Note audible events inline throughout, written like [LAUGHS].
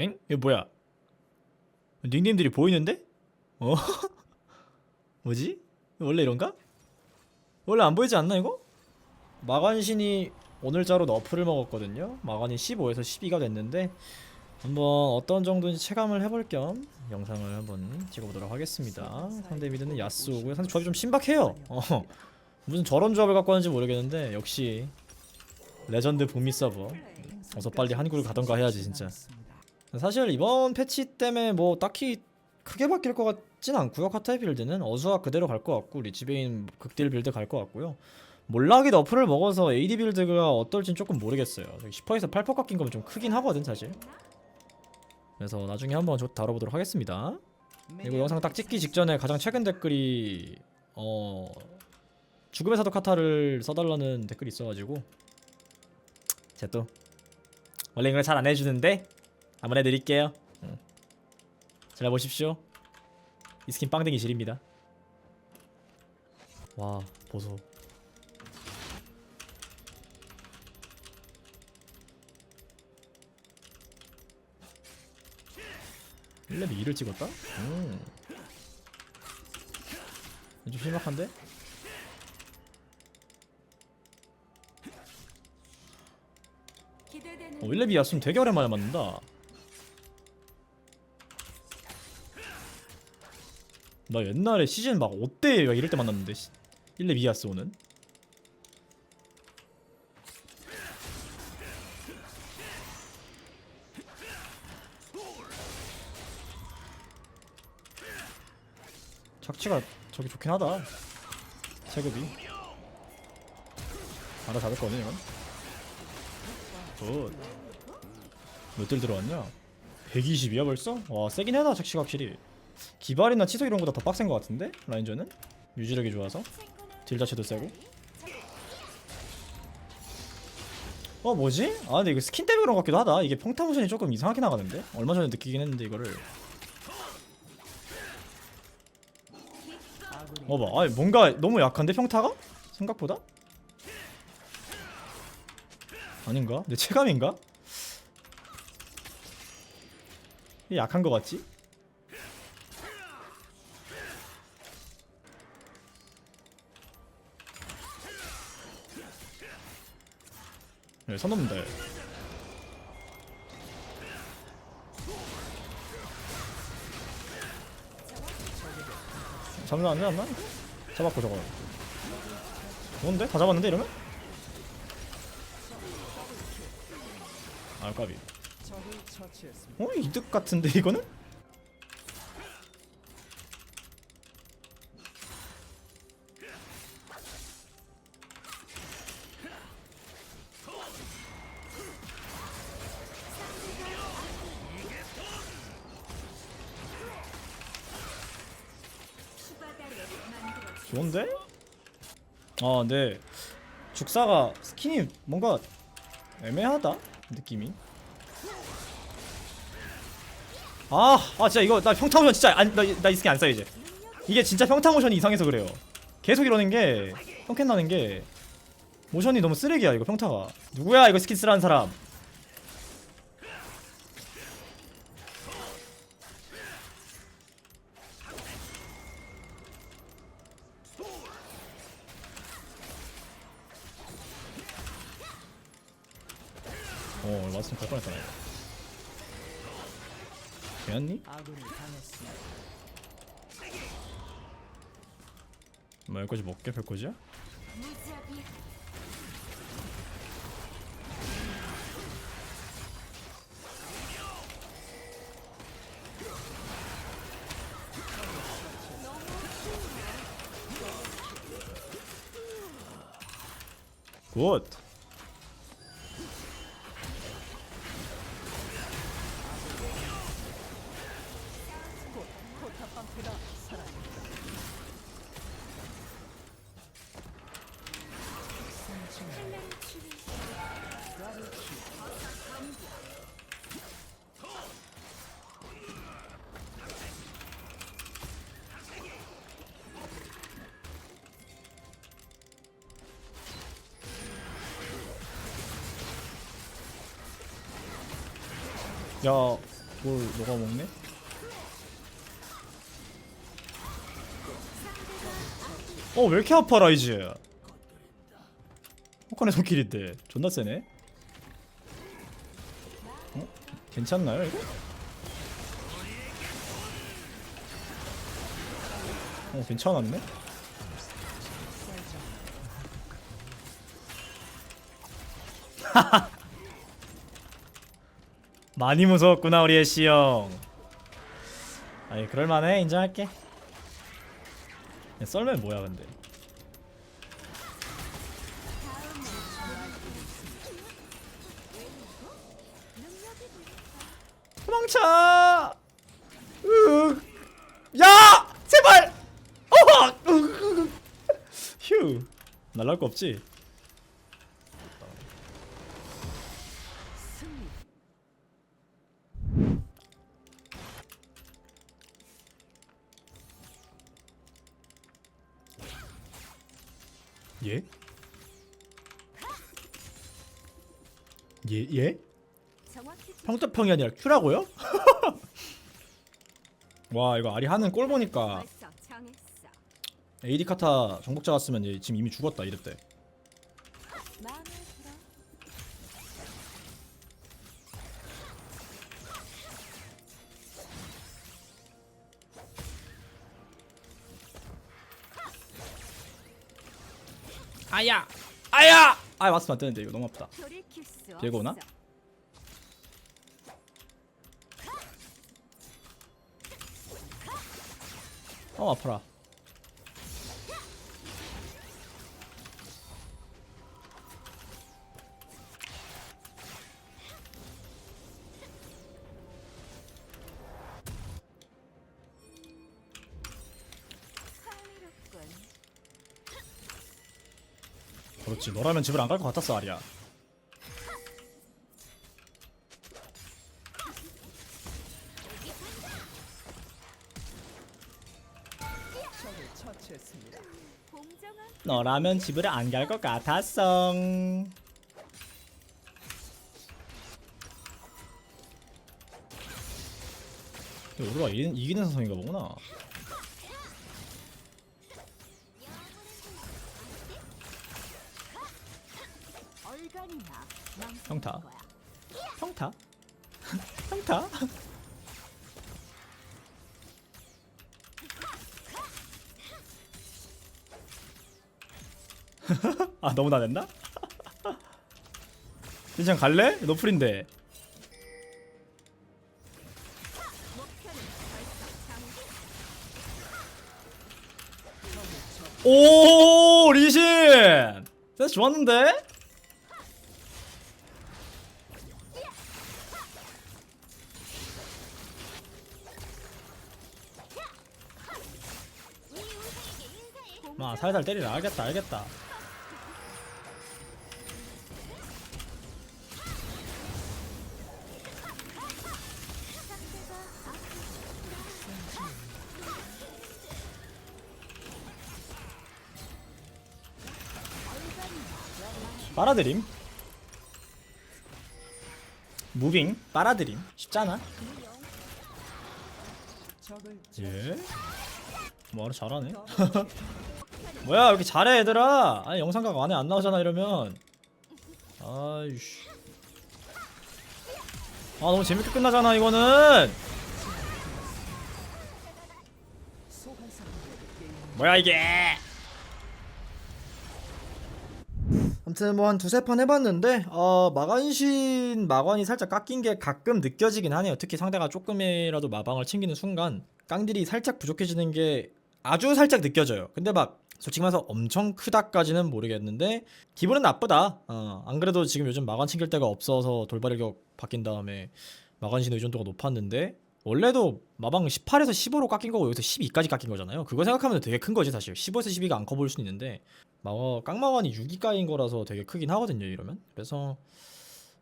엥? 이거 뭐야? 닉네임들이 보이는데? 어? [LAUGHS] 뭐지? 원래 이런가? 원래 안 보이지 않나 이거? 마관신이 오늘자로 너프를 먹었거든요. 마관이 15에서 12가 됐는데 한번 어떤 정도인지 체감을 해볼 겸 영상을 한번 찍어보도록 하겠습니다. 상대 미드는 야스오고요. 상대 조합이 좀 신박해요. 어, 무슨 저런 조합을 갖고 하는지 모르겠는데 역시 레전드 북미 서버 어서 빨리 한국을 가던가 해야지 진짜. 사실 이번 패치 때문에 뭐 딱히 크게 바뀔 것 같진 않고요. 카타이 빌드는 어수와 그대로 갈 것 같고 리치베인 극딜 빌드 갈 것 같고요. 몰락이 너프를 먹어서 AD 빌드가 어떨진 조금 모르겠어요. 10%에서 8% 깎인 거면 좀 크긴 하거든 사실. 그래서 나중에 한번 좀 다뤄보도록 하겠습니다. 그리고 영상 딱 찍기 직전에 가장 최근 댓글이 어 죽음의 사도 카타를 써달라는 댓글이 있어가지고 제가 또 원래 이걸 잘 안 해주는데 한번 해드릴게요. 응. 잘 보십시오. 이 스킨 빵댕이 질입니다. 와 보소. 일렙이 2를 찍었다? 음. 좀 신박한데? 어, 1렙이 야스는 되게 오랜만에 맞는다. 나 옛날에 시즌 막 5대 막 이럴 때 만났는데. 1렙 이야스오는. 착취가 저기 좋긴 하다. 체급이. 알아 잡을 거네 이건. 굿몇딜 들어왔냐? 120이야 벌써? 와 세긴 해다 착취가 확실히 기발이나 치속 이런 거보다 더 빡센 것 같은데 라인전은 유지력이 좋아서 딜 자체도 세고 어 뭐지? 아 근데 이거 스킨 때문에 그런 것 같기도 하다 이게 평타 모션이 조금 이상하게 나가는데 얼마 전에 느끼긴 했는데 이거를 어봐 아 뭔가 너무 약한데 평타가? 생각보다? 아닌가? 내 체감인가? 약한 것 같지? 네, 선 넘는다. 얘. 잡는 안 되나? 잡았고 저거. 뭔데? 다 잡았는데 이러면? 아 까비. 어 이득 같은데 이거는? 좋은데? 아 근데 죽사가 스킨이 뭔가 애매하다 느낌이. 아, 아 진짜 이거 나 평타 모션 진짜 안, 나, 나 이 스킨 안 써 이제. 이게 진짜 평타 모션이 이상해서 그래요. 계속 이러는 게 평캔 나는 게 모션이 너무 쓰레기야 이거 평타가. 누구야 이거 스킨 쓰라는 사람 어 맞으면 갈 뻔했다 나 이거. 괜찮니? 뭐 여기까지 먹게 별거지야? 굿 야뭘 녹아 먹네? 어 왜 이렇게 아파 라이즈? 호칸의 손길인데 존나 세네. 어? 괜찮나요 이거? 어 괜찮았네. [LAUGHS] 많이 무서웠구나 우리 애쉬 형. 아니 그럴만해 인정할게. 야, 썰면 뭐야 근데? 도망쳐! 으, 야! 제발! 어! 으, [LAUGHS] 휴. 날라올 거 없지? 예? 예? 예? 평타평이 아니라 큐라고요? [LAUGHS] 와 이거 아리 하는 꼴 보니까. AD 카타 정복자 갔으면 얘 지금 이미 죽었다 이랬대 아야! 아야! 아 맞으면 안 되는데 이거 너무 아프다 얘가 오나? 어 아파라 그렇지. 너라면 집을 안 갈 것 같았어 아리야 너라면 집을 안 갈 것 같았어. 우리가 이기는, 상성인가 보구나 거야. 평타 평타 [LAUGHS] [LAUGHS] 아 너무 나댄다? 진짜 [LAUGHS] 갈래? 정했어. 오 리신 센스 좋았는데? 마 살살 때리라. 알겠다 알겠다. 빨아들임? 무빙? 빨아들임? 쉽잖아. 예? 뭐하러 잘하네 [LAUGHS] 뭐야 왜 이렇게 잘해 얘들아? 아니 영상각 안에 안 나오잖아 이러면. 아이씨. 아 너무 재밌게 끝나잖아 이거는. 뭐야 이게? 아무튼 뭐 한 두세 판 해봤는데 어 마간신 마관이 살짝 깎인 게 가끔 느껴지긴 하네요. 특히 상대가 조금이라도 마방을 챙기는 순간 깡들이 살짝 부족해지는 게 아주 살짝 느껴져요. 근데 막 솔직히 말해서 엄청 크다까지는 모르겠는데 기분은 나쁘다. 어, 안 그래도 지금 요즘 마관 챙길 데가 없어서 돌발일격 바뀐 다음에 마관신 의존도가 높았는데 원래도 마방 18에서 15로 깎인 거고 여기서 12까지 깎인 거잖아요. 그거 생각하면 되게 큰 거지 사실. 15에서 12가 안 커 보일 수는 있는데 마거 깡마관이 6이 까인 거라서 되게 크긴 하거든요 이러면. 그래서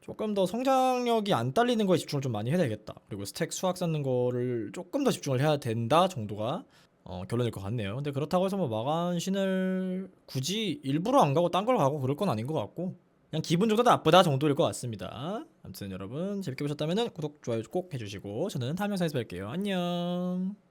조금 더 성장력이 안 딸리는 거에 집중을 좀 많이 해야 되겠다. 그리고 스택 수학 쌓는 거를 조금 더 집중을 해야 된다 정도가 어, 결론일 것 같네요 근데 그렇다고 해서 뭐 마관신을 굳이 일부러 안 가고 딴 걸 가고 그럴 건 아닌 것 같고 그냥 기분 좋다 나쁘다 정도일 것 같습니다. 아무튼 여러분 재밌게 보셨다면 구독 좋아요 꼭 해주시고 저는 다음 영상에서 뵐게요. 안녕.